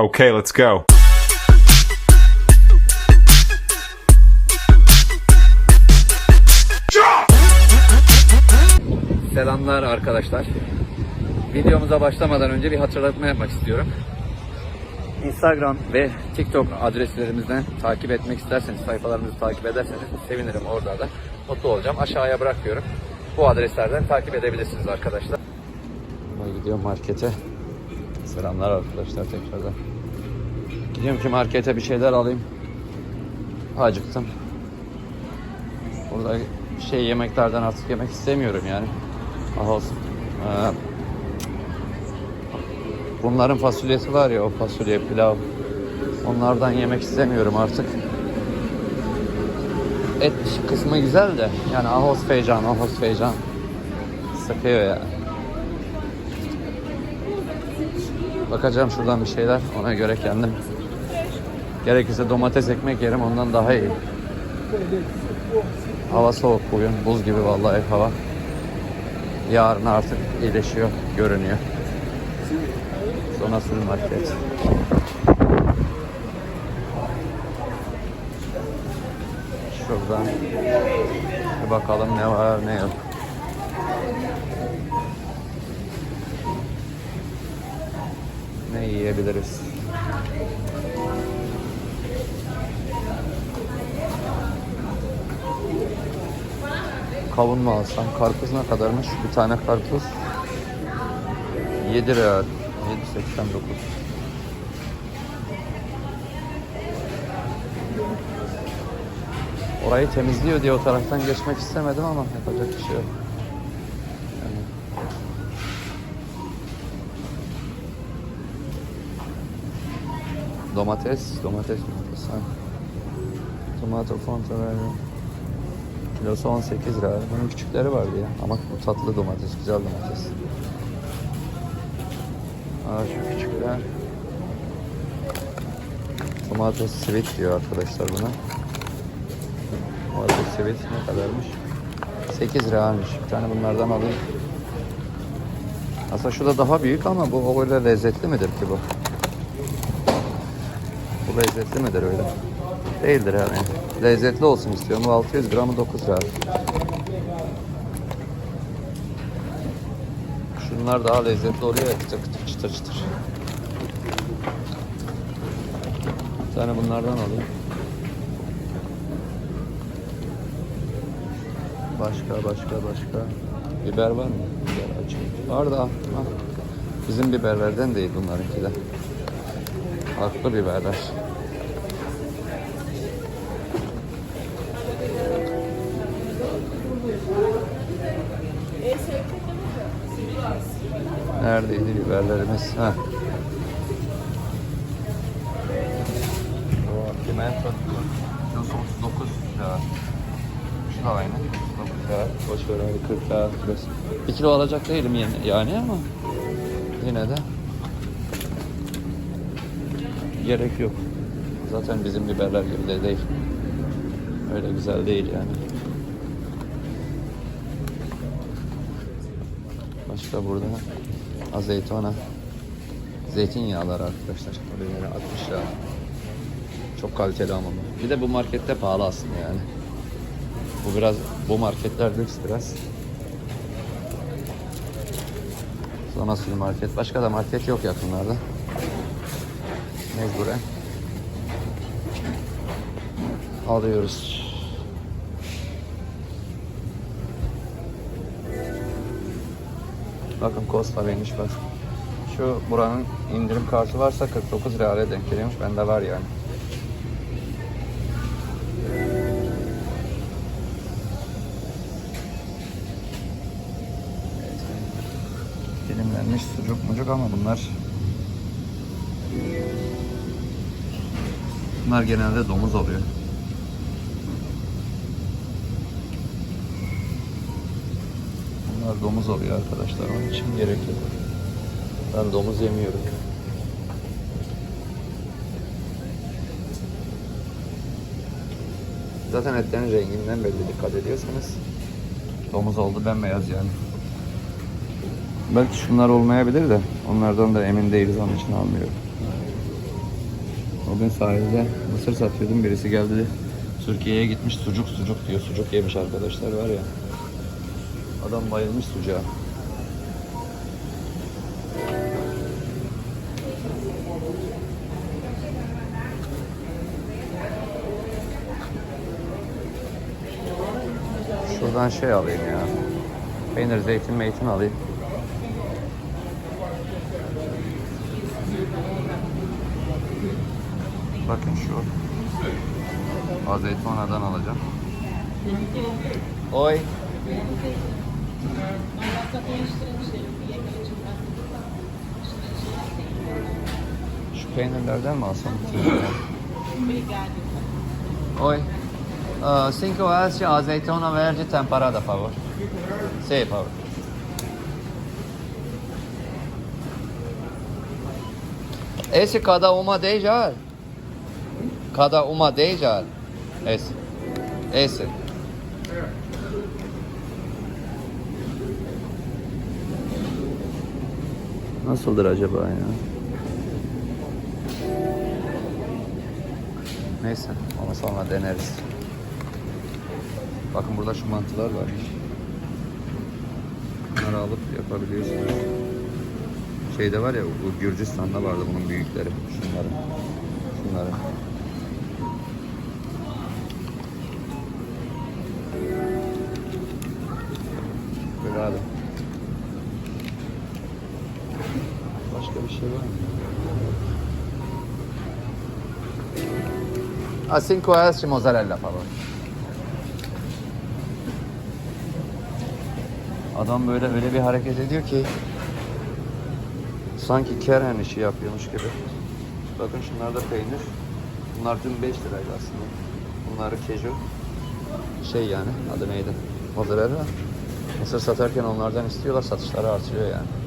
Okay, let's go. Selamlar arkadaşlar. Videomuza başlamadan önce bir hatırlatma yapmak istiyorum. Instagram ve TikTok adreslerimizden takip etmek isterseniz, sayfalarımızı takip ederseniz sevinirim orada da. Mutlu olacağım. Aşağıya bırakıyorum. Bu adreslerden takip edebilirsiniz arkadaşlar. Gidiyorum markete. Selamlar arkadaşlar tekrardan. Gidiyorum ki markete bir şeyler alayım. Acıktım. Burada şey yemeklerden artık yemek istemiyorum yani. Ah olsun. Ee, bunların fasulyesi var ya o fasulye pilav. Onlardan yemek istemiyorum artık. Et kısmı güzel de yani ahos feycan, ahos feycan sıkıyor ya. Bakacağım şuradan bir şeyler ona göre kendim. Gerekirse domates ekmek yerim ondan daha iyi. Hava soğuk bugün. Buz gibi vallahi hava. Yarın artık iyileşiyor, görünüyor. Sonra sürü market. Şuradan bir bakalım ne var ne yok. Ne yiyebiliriz? Kavun mu alsam? Karpuz ne kadarmış? Bir tane karpuz 7 lira. 7.89. Orayı temizliyor diye o taraftan geçmek istemedim ama yapacak bir şey yok. Yani. Domates, domates, domates. Ha. Tomato fontanelli. Kilosu 18 lira. Bunun küçükleri vardı ya. Ama bu tatlı domates, güzel domates. Aa şu küçükler. Domates sweet diyor arkadaşlar buna. Domates sweet ne kadarmış? 8 liraymış. Bir tane bunlardan alayım. Aslında şu da daha büyük ama bu öyle lezzetli midir ki bu? Lezzetli midir öyle? Değildir yani. Lezzetli olsun istiyorum. Bu 600 gramı 9 lira. Şunlar daha lezzetli oluyor çıtır çıtır çıtır. Bir tane bunlardan alayım. Başka başka başka. Biber var mı? Biber açayım. Var da. Bizim biberlerden değil bunlarınki de. Farklı biberler. Neredeydi biberlerimiz? Ha. O pimento kilosu 39 lira. Şu da aynı. 39 lira. Boş ver abi 40 lira kilosu. Bir kilo alacak değilim yani, yani ama yine de gerek yok. Zaten bizim biberler gibi de değil. Öyle güzel değil yani. Başka burada azeytona. Zeytinyağları arkadaşlar. Ürünleri 60 lira. Çok kaliteli ama bu. Bir de bu markette pahalı aslında yani. Bu biraz bu marketler lüks biraz. Sonra suyu market. Başka da market yok yakınlarda. Mecburen. Alıyoruz. Bakın Costa vermiş bak. Şu buranın indirim kartı varsa 49 liraya denk geliyormuş. Bende var yani. Dilimlenmiş sucuk mucuk ama bunlar Bunlar genelde domuz oluyor. Bunlar domuz oluyor arkadaşlar. Onun için gerek yok. Ben domuz yemiyorum. Zaten etlerin renginden belli dikkat ediyorsanız domuz oldu bembeyaz yani. Belki şunlar olmayabilir de onlardan da emin değiliz onun için almıyorum. O gün sahilde mısır satıyordum. Birisi geldi. Türkiye'ye gitmiş sucuk sucuk diyor. Sucuk yemiş arkadaşlar var ya. Adam bayılmış sucuğa. Şuradan şey alayım ya. Peynir, zeytin, meytin alayım. Bakın şu. Azeytonadan alacağım. Oy. Şu peynirlerden mi alsam? Oi. Uh, cinco de azeitona verde temperada, favor. Sí, por favor. Esse cada uma 10 reais. Cada uma 10 reais. Esse. Esse. Nasıldır acaba ya? Neyse, ama sonra deneriz. Bakın burada şu mantılar varmış. Bunları alıp yapabiliyorsunuz. Şeyde var ya, bu Gürcistan'da vardı bunun büyükleri. Şunların. Şunların. Böyle abi. Başka bir şey var mı? A 5 reais de mozzarella, favor. Adam böyle öyle bir hareket ediyor ki sanki Keren işi yapıyormuş gibi. Bakın şunlar da peynir. Bunlar dün 5 liraydı aslında. Bunlar keju. Şey yani adı neydi? Mozzarella. Mısır satarken onlardan istiyorlar satışları artıyor yani.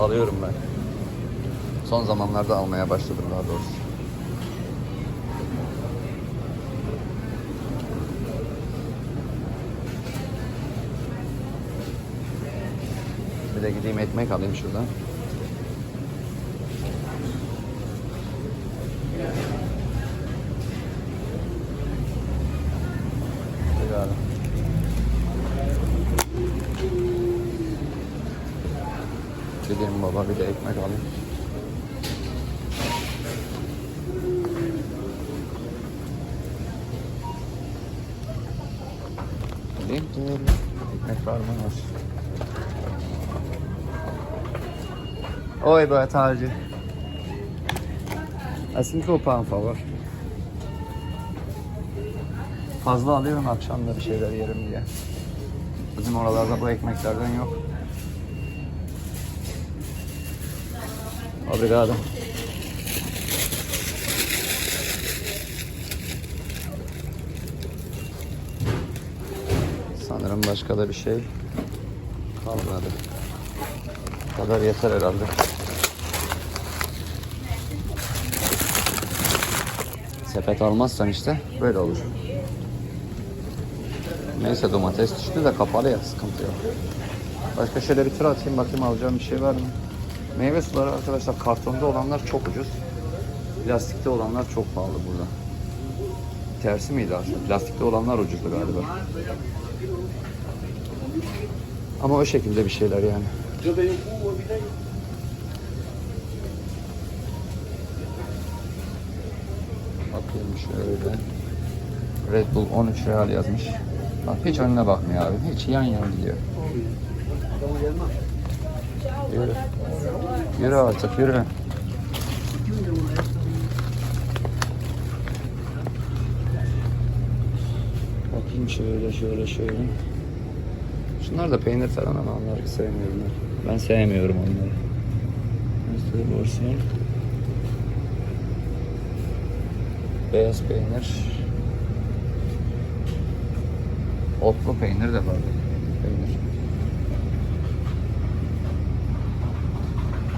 Alıyorum ben. Son zamanlarda almaya başladım daha doğrusu. Bir de gideyim ekmek alayım şuradan. Güzel. Gideyim baba bir de ekmek alayım. Gideyim. Ekmek var mı? Var. Oi, boa tarde. Assim que o pão, por favor. Fazla alıyorum akşamda bir şeyler yerim diye. Bizim oralarda bu ekmeklerden yok. Obrigado. Sanırım başka da bir şey kalmadı. Bu kadar yeter herhalde. Sepet almazsan işte böyle olur. Neyse domates düştü de kapalı ya sıkıntı yok. Başka şöyle bir tur atayım bakayım alacağım bir şey var mı? Meyve suları arkadaşlar kartonda olanlar çok ucuz. Plastikte olanlar çok pahalı burada. Tersi miydi aslında? Plastikte olanlar ucuzdu galiba. Ama o şekilde bir şeyler yani. Bakıyorum şöyle. Red Bull 13 real yazmış. Bak hiç önüne bakmıyor abi. Hiç yan yan gidiyor. Yürü. Yürü artık yürü. Bakayım şöyle şöyle şöyle. Şunlar da peynir falan ama onları sevmiyorum ben. Sevmiyorum onları. Nasıl borsiyon? Beyaz peynir. Otlu peynir de var. Peynir.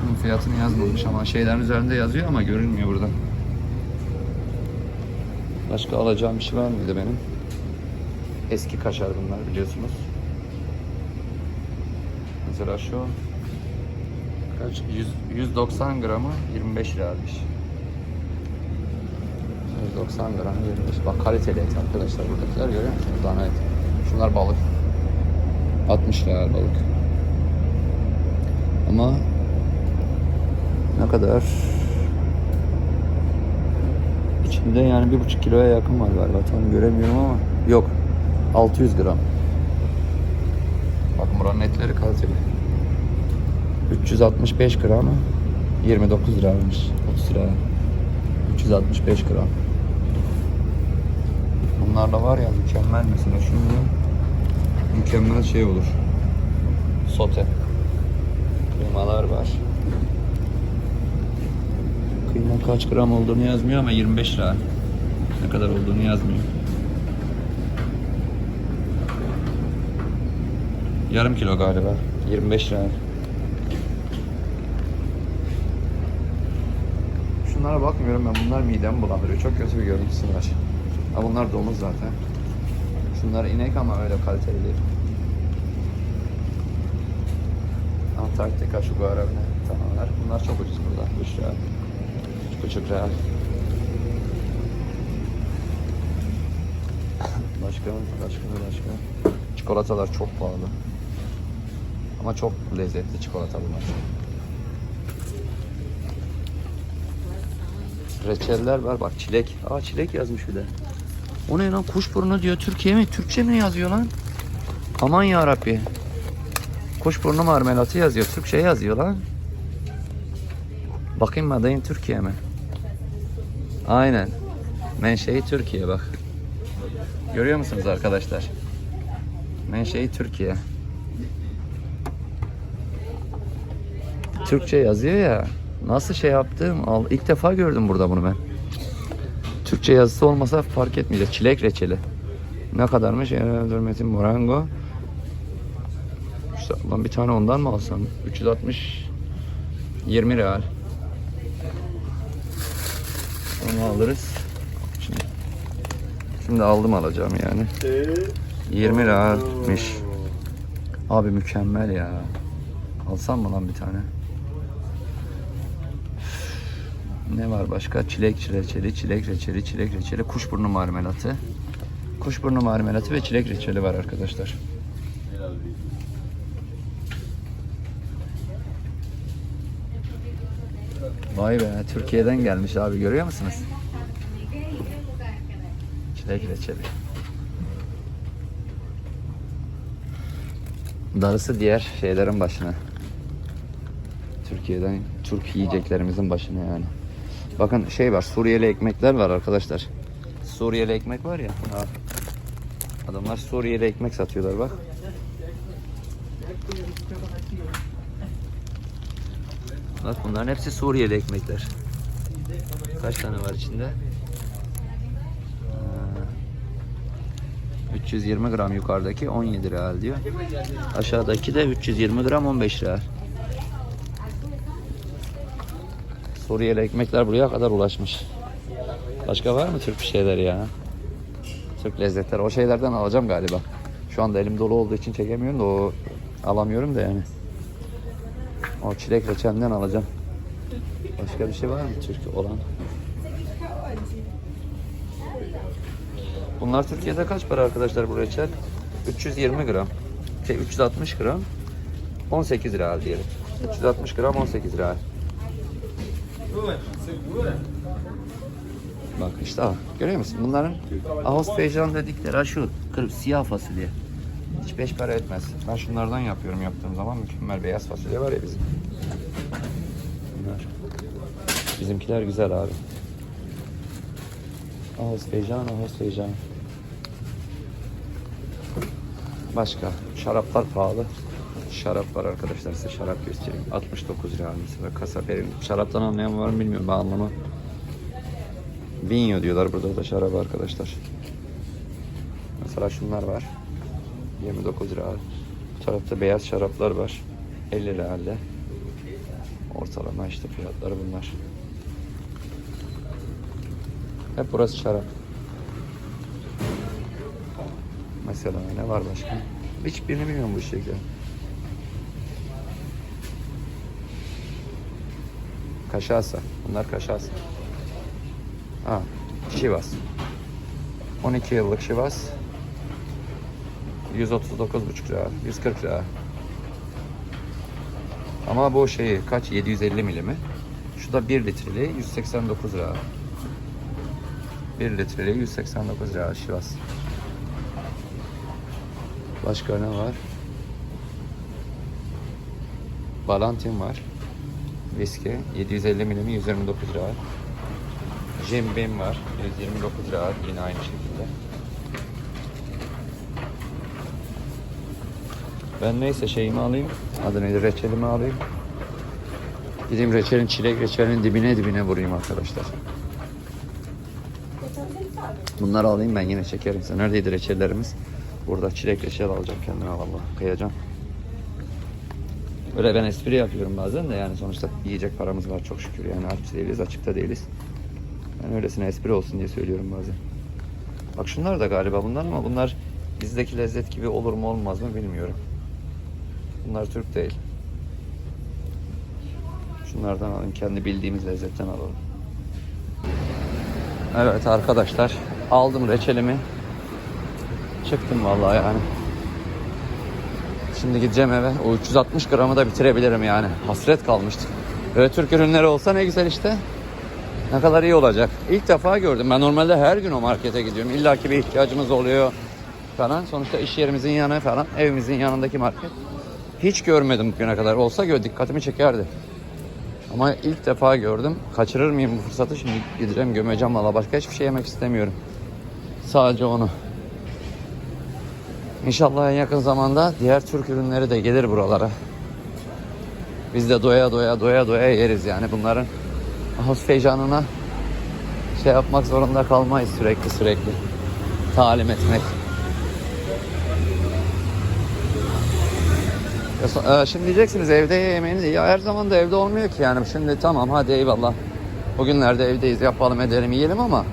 Bunun fiyatını yazmamış ama şeylerin üzerinde yazıyor ama görünmüyor burada. Başka alacağım bir şey var mıydı benim? Eski kaşar bunlar biliyorsunuz. Mesela şu kaç? 100, 190 gramı 25 liraymış. 190 gram 25. Bak kaliteli et arkadaşlar buradakiler görüyor musunuz? Dana et. Şunlar balık. 60 lira balık. Ama ne kadar? İçinde yani bir buçuk kiloya yakın var galiba. Tam göremiyorum ama yok. 600 gram. Bakın buranın etleri kaliteli. 365 gramı 29 liraymış. 30 lira. 365 gram. Bunlarla var ya mükemmel mesela şimdi mükemmel şey olur. Sote. Kıymalar var. Kıyma kaç gram olduğunu yazmıyor ama 25 lira. Ne kadar olduğunu yazmıyor. Yarım kilo galiba. 25 lira. Şunlara bakmıyorum ben. Bunlar midemi bulandırıyor. Çok kötü bir görüntüsü var. Ha bunlar domuz zaten. Şunlar inek ama öyle kaliteli değil. Antarktika şu garabine tamamen. Bunlar çok ucuz burada. 3 lira. 3,5 lira. Başka başka başka. Çikolatalar çok pahalı. Ama çok lezzetli çikolata bunlar. Reçeller var bak çilek. Aa çilek yazmış bir de. O ne lan kuşburnu diyor. Türkiye mi? Türkçe mi yazıyor lan? Aman ya Rabbi. Kuşburnu marmelatı yazıyor. Türkçe yazıyor lan. Bakayım mı adayım Türkiye mi? Aynen. Menşei Türkiye bak. Görüyor musunuz arkadaşlar? Menşei Türkiye. Türkçe yazıyor ya. Nasıl şey yaptım? Al, ilk defa gördüm burada bunu ben. Türkçe yazısı olmasa fark etmeyecek. Çilek reçeli. Ne kadarmış? Yerel Metin Morango. İşte, lan bir tane ondan mı alsam? 360 20 real. Onu alırız. Şimdi, şimdi aldım alacağım yani. 20 realmiş. Abi mükemmel ya. Alsam mı lan bir tane? Ne var başka? Çilek reçeli, çilek reçeli, çilek reçeli, kuşburnu marmelatı. Kuşburnu marmelatı ve çilek reçeli var arkadaşlar. Vay be, Türkiye'den gelmiş abi görüyor musunuz? Çilek reçeli. Darısı diğer şeylerin başına. Türkiye'den Türk yiyeceklerimizin başına yani. Bakın şey var Suriyeli ekmekler var arkadaşlar. Suriyeli ekmek var ya. Adamlar Suriyeli ekmek satıyorlar bak. Bak bunların hepsi Suriyeli ekmekler. Kaç tane var içinde? Ha. 320 gram yukarıdaki 17 real diyor. Aşağıdaki de 320 gram 15 real. Suriyeli ekmekler buraya kadar ulaşmış. Başka var mı Türk bir şeyler ya? Türk lezzetleri. O şeylerden alacağım galiba. Şu anda elim dolu olduğu için çekemiyorum da o alamıyorum da yani. O çilek reçelinden alacağım. Başka bir şey var mı Türk olan? Bunlar Türkiye'de kaç para arkadaşlar bu reçel? 320 gram. Şey 360 gram. 18 lira diyelim. 360 gram 18 lira. Bak işte ha, görüyor musun? Bunların fejan dedikleri ha şu kır, siyah fasulye. Hiç beş para etmez. Ben şunlardan yapıyorum yaptığım zaman mükemmel beyaz fasulye var ya bizim. Bunlar. Bizimkiler güzel abi. Ahos fejan. Başka. Şaraplar pahalı. Şarap var arkadaşlar size şarap göstereyim. 69 lira mesela kasa perin. Şaraptan anlayan var mı bilmiyorum ben anlamam. Vinyo diyorlar burada da şarap arkadaşlar. Mesela şunlar var. 29 lira. Bu tarafta beyaz şaraplar var. 50 lira halde. Ortalama işte fiyatları bunlar. Hep burası şarap. Mesela ne var başka? Hiçbirini bilmiyorum bu şekilde. Kaşasa. Bunlar kaşasa. Ha. Şivas. 12 yıllık Şivas. 139,5 lira, 140 lira. Ama bu şeyi kaç? 750 milimi. Şu da 1 litreli 189 lira. 1 litreli 189 lira Şivas. Başka ne var? Balantin var. Viski 750 milimi 129 lira. Jim Beam var 129 lira yine aynı şekilde. Ben neyse şeyimi alayım. Adı neydi? Reçelimi alayım. Gideyim reçelin çilek reçelin dibine dibine vurayım arkadaşlar. Bunları alayım ben yine çekerim size. Neredeydi reçellerimiz? Burada çilek reçel alacağım kendime vallahi kıyacağım. Böyle ben espri yapıyorum bazen de yani sonuçta yiyecek paramız var çok şükür yani aç değiliz açıkta değiliz. Ben öylesine espri olsun diye söylüyorum bazen. Bak şunlar da galiba bunlar ama bunlar bizdeki lezzet gibi olur mu olmaz mı bilmiyorum. Bunlar Türk değil. Şunlardan alayım kendi bildiğimiz lezzetten alalım. Evet arkadaşlar aldım reçelimi. Çıktım vallahi yani. Şimdi gideceğim eve. O 360 gramı da bitirebilirim yani. Hasret kalmıştı. Böyle Türk ürünleri olsa ne güzel işte. Ne kadar iyi olacak. İlk defa gördüm. Ben normalde her gün o markete gidiyorum. İlla ki bir ihtiyacımız oluyor falan. Sonuçta iş yerimizin yanı falan. Evimizin yanındaki market. Hiç görmedim bugüne kadar. Olsa gör dikkatimi çekerdi. Ama ilk defa gördüm. Kaçırır mıyım bu fırsatı? Şimdi gideceğim gömeceğim valla. Başka hiçbir şey yemek istemiyorum. Sadece onu. İnşallah en yakın zamanda diğer Türk ürünleri de gelir buralara. Biz de doya doya doya doya yeriz yani bunların ağız fecanına şey yapmak zorunda kalmayız sürekli sürekli. Talim etmek. E, Şimdi diyeceksiniz evde ye yemeğinizi. Ya her zaman da evde olmuyor ki yani. Şimdi tamam hadi eyvallah. Bugünlerde evdeyiz yapalım edelim yiyelim ama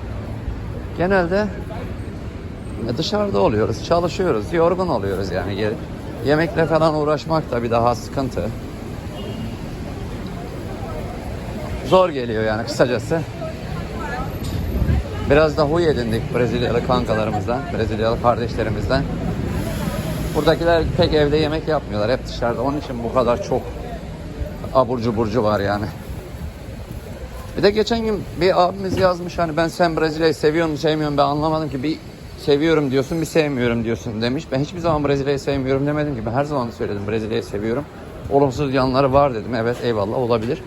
genelde dışarıda oluyoruz, çalışıyoruz, yorgun oluyoruz yani. Yemekle falan uğraşmak da bir daha sıkıntı. Zor geliyor yani kısacası. Biraz da huy edindik Brezilyalı kankalarımızdan, Brezilyalı kardeşlerimizden. Buradakiler pek evde yemek yapmıyorlar. Hep dışarıda. Onun için bu kadar çok abur cuburcu var yani. Bir de geçen gün bir abimiz yazmış hani ben sen Brezilya'yı seviyorum sevmiyorum ben anlamadım ki bir seviyorum diyorsun bir sevmiyorum diyorsun demiş. Ben hiçbir zaman Brezilya'yı sevmiyorum demedim ki ben her zaman söyledim Brezilya'yı seviyorum. Olumsuz yanları var dedim evet eyvallah olabilir.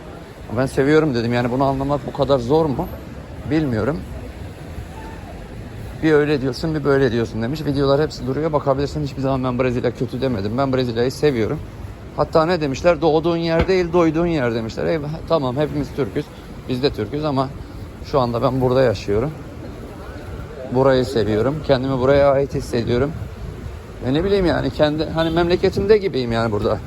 Ben seviyorum dedim yani bunu anlamak bu kadar zor mu bilmiyorum. Bir öyle diyorsun bir böyle diyorsun demiş. Videolar hepsi duruyor bakabilirsin hiçbir zaman ben Brezilya kötü demedim. Ben Brezilya'yı seviyorum. Hatta ne demişler doğduğun yer değil doyduğun yer demişler. Eyvah, tamam hepimiz Türk'üz. Biz de Türk'üz ama şu anda ben burada yaşıyorum. Burayı seviyorum. Kendimi buraya ait hissediyorum. Ve ne bileyim yani kendi hani memleketimde gibiyim yani burada.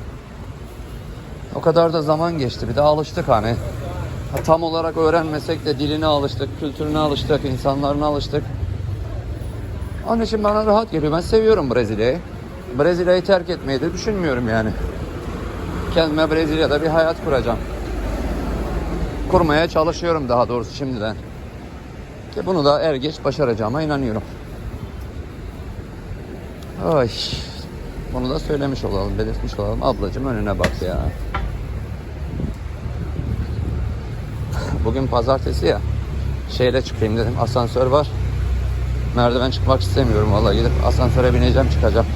O kadar da zaman geçti. Bir de alıştık hani. Ha, tam olarak öğrenmesek de diline alıştık, kültürüne alıştık, insanlarına alıştık. Onun için bana rahat geliyor. Ben seviyorum Brezilya'yı. Brezilya'yı terk etmeyi de düşünmüyorum yani. Kendime Brezilya'da bir hayat kuracağım. Kurmaya çalışıyorum daha doğrusu şimdiden. Ki bunu da er geç başaracağıma inanıyorum. Ay. Bunu da söylemiş olalım, belirtmiş olalım. Ablacığım önüne bak ya. Bugün pazartesi ya. Şeyle çıkayım dedim. Asansör var. Merdiven çıkmak istemiyorum vallahi gidip asansöre bineceğim çıkacağım.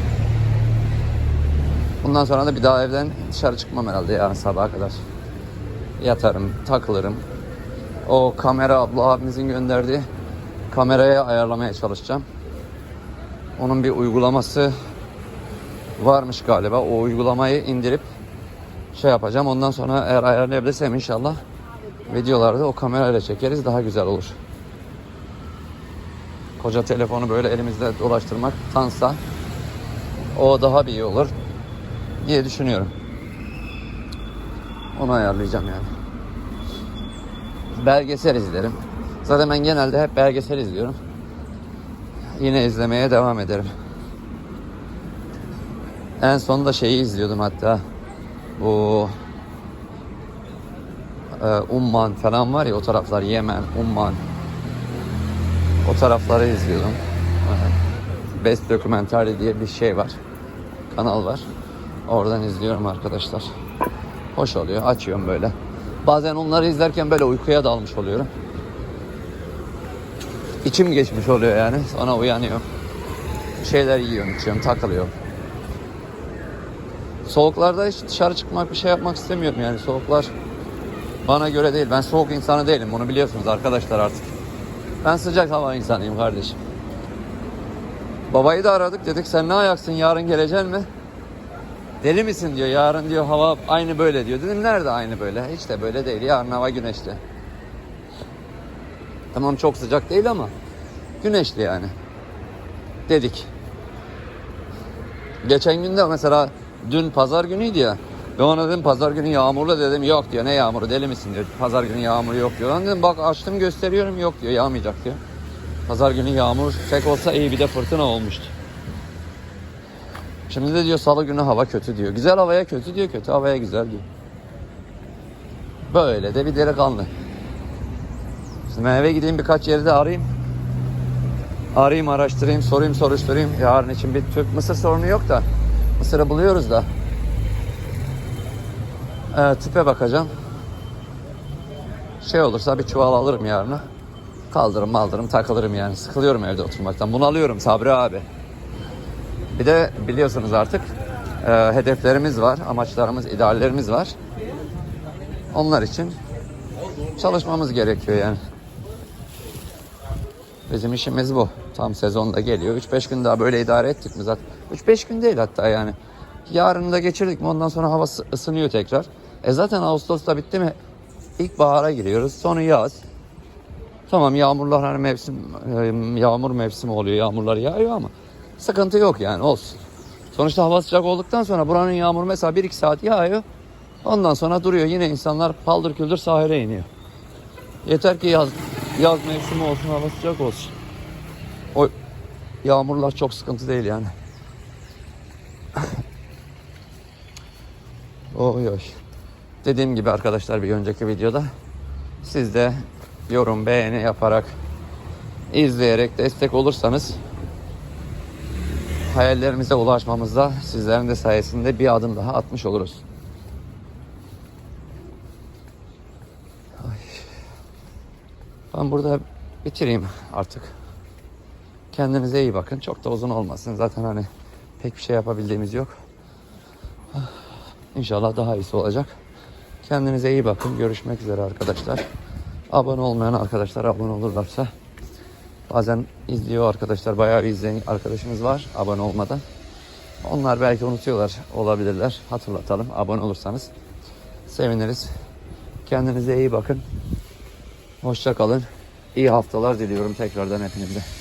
Bundan sonra da bir daha evden dışarı çıkmam herhalde yarın sabaha kadar. Yatarım, takılırım. O kamera abla abimizin gönderdiği kameraya ayarlamaya çalışacağım. Onun bir uygulaması varmış galiba. O uygulamayı indirip şey yapacağım. Ondan sonra eğer ayarlayabilirsem inşallah videolarda o kamerayla çekeriz daha güzel olur. Koca telefonu böyle elimizde dolaştırmaktansa o daha bir iyi olur diye düşünüyorum. Onu ayarlayacağım yani. Belgesel izlerim. Zaten ben genelde hep belgesel izliyorum. Yine izlemeye devam ederim. En son da şeyi izliyordum hatta. Bu e, Umman falan var ya o taraflar Yemen, Umman. O tarafları izliyordum. Best Documentary diye bir şey var. Kanal var. Oradan izliyorum arkadaşlar. Hoş oluyor. Açıyorum böyle. Bazen onları izlerken böyle uykuya dalmış oluyorum. İçim geçmiş oluyor yani. Sonra uyanıyorum. Şeyler yiyorum, içiyorum, takılıyorum. Soğuklarda hiç dışarı çıkmak, bir şey yapmak istemiyorum yani. Soğuklar bana göre değil. Ben soğuk insanı değilim. Bunu biliyorsunuz arkadaşlar artık. Ben sıcak hava insanıyım kardeşim. Babayı da aradık dedik sen ne ayaksın yarın geleceksin mi? Deli misin diyor yarın diyor hava aynı böyle diyor. Dedim nerede aynı böyle? Hiç de böyle değil yarın hava güneşli. Tamam çok sıcak değil ama güneşli yani. Dedik. Geçen günde mesela dün pazar günüydü ya. Ben ona dedim pazar günü yağmurlu dedim. Yok diyor ne yağmuru deli misin diyor. Pazar günü yağmur yok diyor. Ben dedim bak açtım gösteriyorum yok diyor yağmayacak diyor. Pazar günü yağmur tek olsa iyi bir de fırtına olmuştu. Şimdi de diyor salı günü hava kötü diyor. Güzel havaya kötü diyor, kötü havaya güzel diyor. Böyle de bir delikanlı. Şimdi ben eve gideyim birkaç yeri de arayayım. Arayayım, araştırayım, sorayım, soruşturayım. Yarın için bir Türk Mısır sorunu yok da. Mısır'ı buluyoruz da. Ee, tüpe bakacağım. Şey olursa bir çuval alırım yarına. Kaldırım maldırım takılırım yani. Sıkılıyorum evde oturmaktan. Bunalıyorum Sabri abi. Bir de biliyorsunuz artık e, hedeflerimiz var, amaçlarımız, ideallerimiz var. Onlar için çalışmamız gerekiyor yani. Bizim işimiz bu. Tam sezonda geliyor. 3-5 gün daha böyle idare ettik mi zaten? 3-5 gün değil hatta yani. Yarını da geçirdik mi ondan sonra hava ısı- ısınıyor tekrar. E zaten Ağustos'ta bitti mi ilkbahara giriyoruz. Sonu yaz. Tamam yağmurlar hani mevsim e, yağmur mevsimi oluyor. Yağmurlar yağıyor ama sıkıntı yok yani olsun. Sonuçta hava sıcak olduktan sonra buranın yağmuru mesela 1-2 saat yağıyor. Ondan sonra duruyor. Yine insanlar paldır küldür sahile iniyor. Yeter ki yaz, yaz mevsimi olsun, hava sıcak olsun. O yağmurlar çok sıkıntı değil yani. oy oy. Dediğim gibi arkadaşlar bir önceki videoda siz de yorum, beğeni yaparak izleyerek destek olursanız hayallerimize ulaşmamızda sizlerin de sayesinde bir adım daha atmış oluruz. Ay. Ben burada bitireyim artık. Kendinize iyi bakın. Çok da uzun olmasın. Zaten hani pek bir şey yapabildiğimiz yok. İnşallah daha iyisi olacak. Kendinize iyi bakın. Görüşmek üzere arkadaşlar. Abone olmayan arkadaşlar abone olurlarsa bazen izliyor arkadaşlar. Bayağı bir izleyen arkadaşımız var abone olmadan. Onlar belki unutuyorlar olabilirler. Hatırlatalım. Abone olursanız seviniriz. Kendinize iyi bakın. Hoşça kalın. İyi haftalar diliyorum tekrardan hepinize.